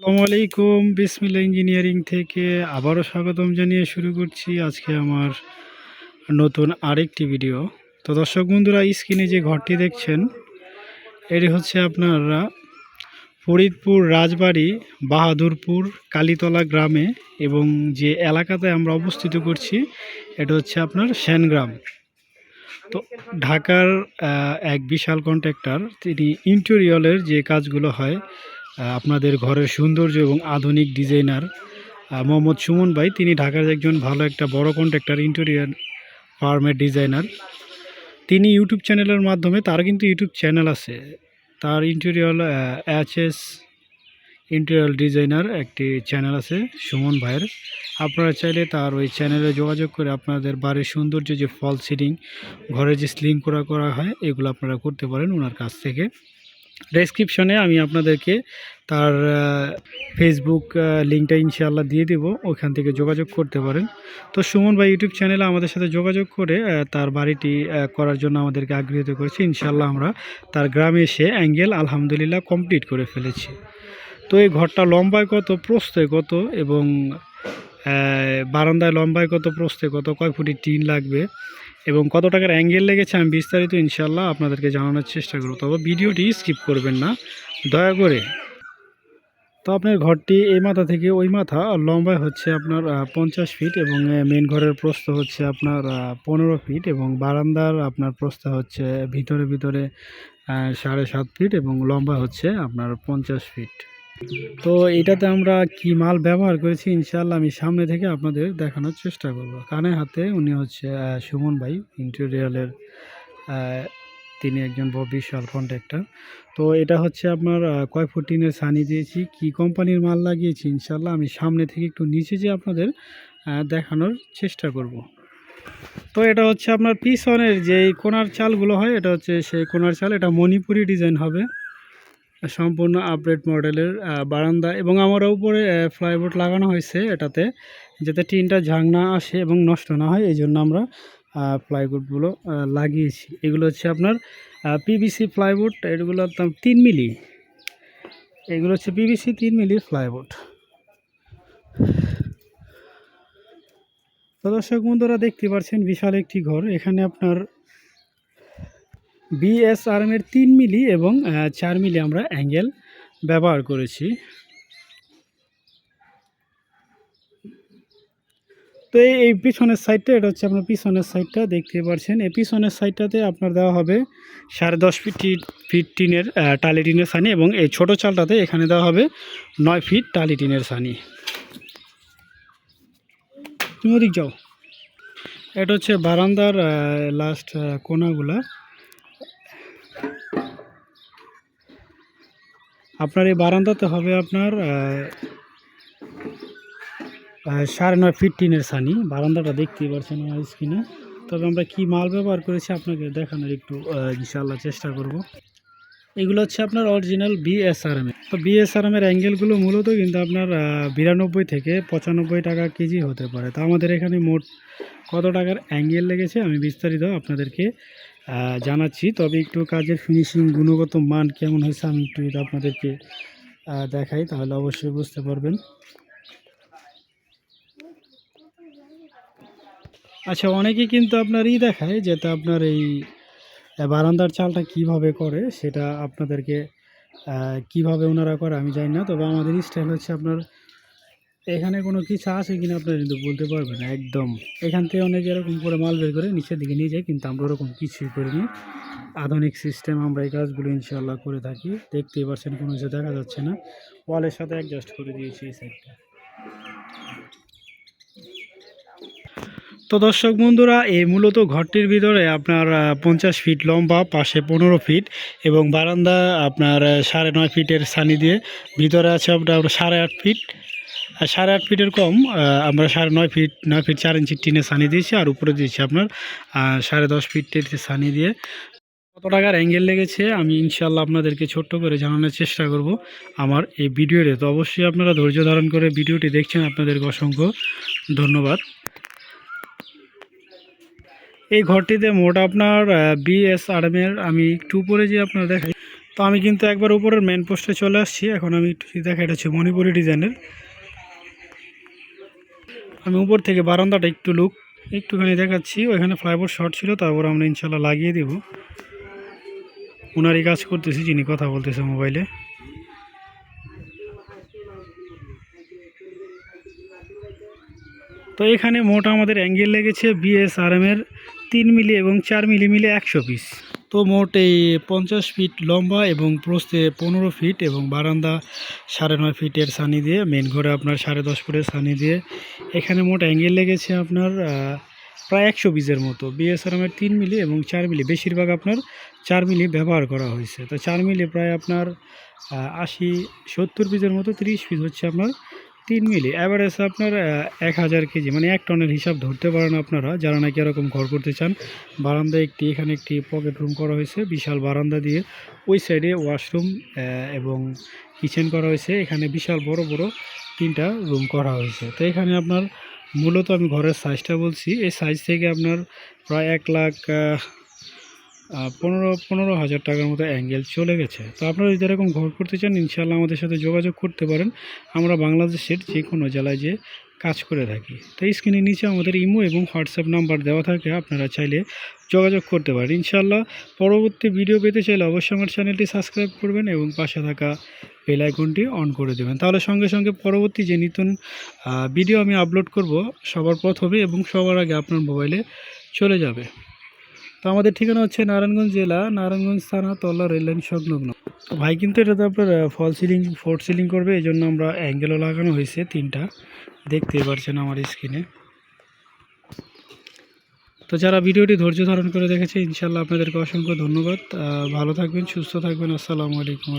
আসসালামু আলাইকুম বিসমিল্লা ইঞ্জিনিয়ারিং থেকে আবারও স্বাগতম জানিয়ে শুরু করছি আজকে আমার নতুন আরেকটি ভিডিও। তো দর্শক বন্ধুরা, স্ক্রিনে যে ঘরটি দেখছেন, এটি হচ্ছে আপনারা ফরিদপুর রাজবাড়ি বাহাদুরপুর কালীতলা গ্রামে এবং যে এলাকাতে আমরা অবস্থিত করছি, এটা হচ্ছে আপনার সেনগ্রাম। তো ঢাকার এক বিশাল কন্ট্রাক্টর, তিনি ইন্টেরিয়লের যে কাজগুলো হয় আপনাদের ঘরের সৌন্দর্য এবং আধুনিক ডিজাইনার মোহাম্মদ সুমন ভাই, তিনি ঢাকার একজন ভালো একটা বড় কন্ট্রাক্টর ইন্টেরিয়ার ফার্মের ডিজাইনার তিনি ইউটিউব চ্যানেলের মাধ্যমে, তার কিন্তু ইউটিউব চ্যানেল আছে। তার interior H S interior designer একটি চ্যানেল আছে, সুমন ভাইয়ের। আপনারা চাইলে তার ওই চ্যানেলে যোগাযোগ করে আপনাদের বাড়ির সৌন্দর্য, যে ফল সিটিং ঘরে যে স্লিং করা করা হয়, এগুলো আপনারা করতে পারেন ওনার কাছ থেকে। ডেসক্রিপশনে আমি আপনাদেরকে তার ফেসবুক লিঙ্কটা ইনশাআল্লাহ দিয়ে দেবো। ওখান থেকে যোগাযোগ করতে পারেন। তো সুমন ভাই ইউটিউব চ্যানেলে আমাদের সাথে যোগাযোগ করে তার বাড়িটি করার জন্য আমাদেরকে আগ্রহিত করেছে। ইনশাআল্লাহ আমরা তার গ্রামে এসে অ্যাঙ্গেল আলহামদুলিল্লাহ কমপ্লিট করে ফেলেছি। তো এই ঘরটা লম্বায় কত, প্রস্থে কত এবং বারান্দায় লম্বায় কত, প্রস্থে কত, কয় ফুটি টিন লাগবে? এবং কত টাকার অ্যাঙ্গেল লেগেছে আমি বিস্তারিত ইনশাল্লাহ আপনাদেরকে জানানোর চেষ্টা করব। তবে ভিডিওটি স্কিপ করবেন না। দয়া করে। তো আপনার ঘরটি এই মাথা থেকে ওই মাথা লম্বায় হচ্ছে আপনার পঞ্চাশ ফিট এবং মেন ঘরের প্রস্থ হচ্ছে আপনার পনেরো ফিট এবং বারান্দার আপনার প্রস্থ হচ্ছে ভিতরে ভিতরে সাড়ে সাত ফিট এবং লম্বা হচ্ছে আপনার পঞ্চাশ ফিট তো এটাতে আমরা কি মাল ব্যবহার করেছি ইনশাল্লাহ আমি সামনে থেকে আপনাদের দেখানোর চেষ্টা করব। কানে হাতে উনি হচ্ছে সুমন ভাই, ইন্টেরিয়ালের তিনি একজন বড় বিশাল কন্ট্রাক্টর তো এটা হচ্ছে আপনার কয় ফুট টিনের সানি দিয়েছি, কি কোম্পানির মাল লাগিয়েছি ইনশাল্লাহ আমি সামনে থেকে একটু নিচে যে আপনাদের দেখানোর চেষ্টা করব। তো এটা হচ্ছে আপনার পিছনের যে কোনার চালগুলো হয়, এটা হচ্ছে সেই কোনার চাল, এটা মণিপুরি ডিজাইন হবে। সম্পূর্ণ আপডেট মডেলের বারান্দা এবং আমার উপরে ফ্লাইবোর্ড লাগানো হয়েছে এটাতে, যাতে টিনটা ঝাং না আসে এবং নষ্ট না হয় এই জন্য আমরা প্লাইবোর্ডগুলো লাগিয়েছি। এগুলো হচ্ছে আপনার পিভিসি প্লাইবোর্ড এগুলো দাম তিন মিলি। এগুলো হচ্ছে পিভিসি তিন মিলি প্লাইবোর্ড তো দর্শক বন্ধুরা দেখতে পাচ্ছেন, বিশাল একটি ঘর। এখানে আপনার বিএসআরএমের তিন মিলি এবং চার মিলি আমরা অ্যাঙ্গেল ব্যবহার করেছি। তো এই পিছনের সাইডটা, এটা হচ্ছে আপনার পিছনের সাইডটা, দেখতে পাচ্ছেন। এই পিছনের সাইডটাতে আপনার দেওয়া হবে সাড়ে দশ ফিট ফিট টিনের টালি টিনের সানি এবং এই ছোট চালটাতে এখানে দেওয়া হবে নয় ফিট টালি টিনের সানি। তুমি ওদিক যাও। এটা হচ্ছে বারান্দার লাস্ট কোনাগুলা। আপনার এই বারান্দাতে হবে আপনার সাড়ে নয় ফিট টিনের সানি বারান্দাটা দেখতেই পাচ্ছেন আমার স্ক্রিনে তবে আমরা কি মাল ব্যবহার করেছি আপনাকে দেখানোর একটু আহ, ইনশাআল্লাহ চেষ্টা করব। এগুলো হচ্ছে আপনার অরিজিনাল বিএসআরএম তো বিএসআরএম এর অ্যাঙ্গেলগুলো মূলত কিন্তু আপনার বিরানব্বই থেকে পঁচানব্বই টাকা কেজি হতে পারে। তো আমাদের এখানে মোট কত টাকার অ্যাঙ্গেল লেগেছে আমি বিস্তারিত আপনাদেরকে জানাচ্ছি। তবে একটু কাজের ফিনিশিং গুণগত মান কেমন হয়েছে আমি একটু আপনাদেরকে দেখাই, তাহলে অবশ্যই বুঝতে পারবেন। আচ্ছা অনেকে কিন্তু আপনার ই দেখায় যেটা আপনার এই বারান্দার চালটা কীভাবে করে, সেটা আপনাদেরকে কীভাবে ওনারা করে আমি জানি না, তবে আমাদের স্টাইল হচ্ছে আপনার এখানে কোনো কিছু আছে কিনা আপনারা কিন্তু বলতে পারবেন, একদম। এখান থেকে অনেকে এরকম করে মাল বের করে নিচের দিকে নিয়ে যায়, কিন্তু আমরা ওরকম কিছুই করিনি। আধুনিক সিস্টেম আমরা এই কাজগুলো ইনশাল্লাহ করে থাকি। দেখতেই পারছেন কোনো কিছু দেখা যাচ্ছে না। ওয়ালের সাথে অ্যাডজাস্ট করে দিয়েছি এই সাইডটা তো দর্শক বন্ধুরা, এই মূলত ঘরটির ভিতরে আপনার পঞ্চাশ ফিট লম্বা, পাশে পনেরো ফিট এবং বারান্দা আপনার সাড়ে নয় ফিটের সানি দিয়ে ভিতরে আছে আপনার সাড়ে আট ফিট সাড়ে আট ফিটের কম আমরা সাড়ে নয় ফিট নয় ফিট চার ইঞ্চি টিনে সানি দিয়েছি আর উপরে দিয়েছি আপনার সাড়ে দশ ফিট ফিটের সানি দিয়ে। কত টাকার অ্যাঙ্গেল লেগেছে আমি ইনশাল্লাহ আপনাদেরকে ছোট্ট করে জানানোর চেষ্টা করব আমার এই ভিডিওতে। তো অবশ্যই আপনারা ধৈর্য ধারণ করে ভিডিওটি দেখছেন, আপনাদেরকে অসংখ্য ধন্যবাদ। এই ঘরটিতে মোট আপনার বিএস বিএসআরএমের আমি একটু উপরে যে আপনার দেখাই। তো আমি কিন্তু একবার উপরের মেন পোস্টে চলে আসছি, এখন আমি একটু যদি দেখা এটা হচ্ছে মণিপুরি ডিজাইনের আমি উপর থেকে বারান্দাটা একটু লুক, একটুখানি দেখাচ্ছি, ওইখানে ফ্লাইবোর্ড শর্ট ছিল, তারপর আমরা ইনশাল্লাহ লাগিয়ে দেব। ওনারই কাজ করতেছি, যিনি কথা বলতেছে মোবাইলে তো এখানে মোট আমাদের অ্যাঙ্গেল লেগেছে বিএসআরএম এর তিন মিলি এবং চার মিলি মিলে একশো পিস তো মোট এই পঞ্চাশ ফিট লম্বা এবং প্রস্থে পনেরো ফিট এবং বারান্দা সাড়ে নয় ফিটের সানি দিয়ে মেন ঘরে আপনার সাড়ে দশ ফুটের সানি দিয়ে। এখানে মোট অ্যাঙ্গেল লেগেছে আপনার প্রায় একশো পিসের মতো। বিএসআরএমের তিন মিলি এবং চার মিলি। বেশিরভাগ আপনার চার মিলি ব্যবহার করা হয়েছে। তো চার মিলি প্রায় আপনার আশি সত্তর পিসের মতো তিরিশ পিস হচ্ছে আপনার তিন মিলি। অ্যাভারেজ আপনার এক হাজার কেজি মানে এক টনের হিসাব ধরতে পারেন আপনারা, যারা নাকি এরকম ঘর করতে চান। বারান্দায় একটি, এখানে একটি পকেট রুম করা হয়েছে, বিশাল বারান্দা দিয়ে। ওই সাইডে ওয়াশরুম এবং কিচেন করা হয়েছে। এখানে বিশাল বড় বড় তিনটা রুম করা হয়েছে। তো এখানে আপনার মূলত আমি ঘরের সাইজটা বলছি। এই সাইজ থেকে আপনার প্রায় এক লাখ পনেরো পনেরো হাজার টাকার মতো অ্যাঙ্গেল চলে গেছে। তো আপনারা যদি এরকম ঘর করতে চান ইনশাল্লাহ আমাদের সাথে যোগাযোগ করতে পারেন। আমরা বাংলাদেশের যে কোনো জেলায় যে কাজ করে থাকি। তো স্ক্রিনের নিচে আমাদের ইমো এবং হোয়াটসঅ্যাপ নাম্বার দেওয়া থাকে, আপনারা চাইলে যোগাযোগ করতে পারেন। ইনশাল্লাহ পরবর্তী ভিডিও পেতে চাইলে অবশ্যই আমার চ্যানেলটি সাবস্ক্রাইব করবেন এবং পাশে থাকা বেল আইকনটি অন করে দেবেন। তাহলে সঙ্গে সঙ্গে পরবর্তী যে নতুন ভিডিও আমি আপলোড করব, সবার প্রথমে এবং সবার আগে আপনার মোবাইলে চলে যাবে। তো আমাদের ঠিকানা হচ্ছে নারায়ণগঞ্জ জেলা, নারায়ণগঞ্জ থানা, তল্লা রেললাইন সংলগ্ন। তো ভাই, কিন্তু এটাতে আপনার ফল সিলিং ফোর সিলিং করবে এই জন্য আমরা অ্যাঙ্গেলও লাগানো হয়েছে তিনটা। দেখতে পারছেন আমার স্ক্রিনে তো যারা ভিডিওটি ধৈর্য ধারণ করে দেখেছে ইনশাল্লাহ আপনাদেরকে অসংখ্য ধন্যবাদ। ভালো থাকবেন, সুস্থ থাকবেন। আসসালামু আলাইকুম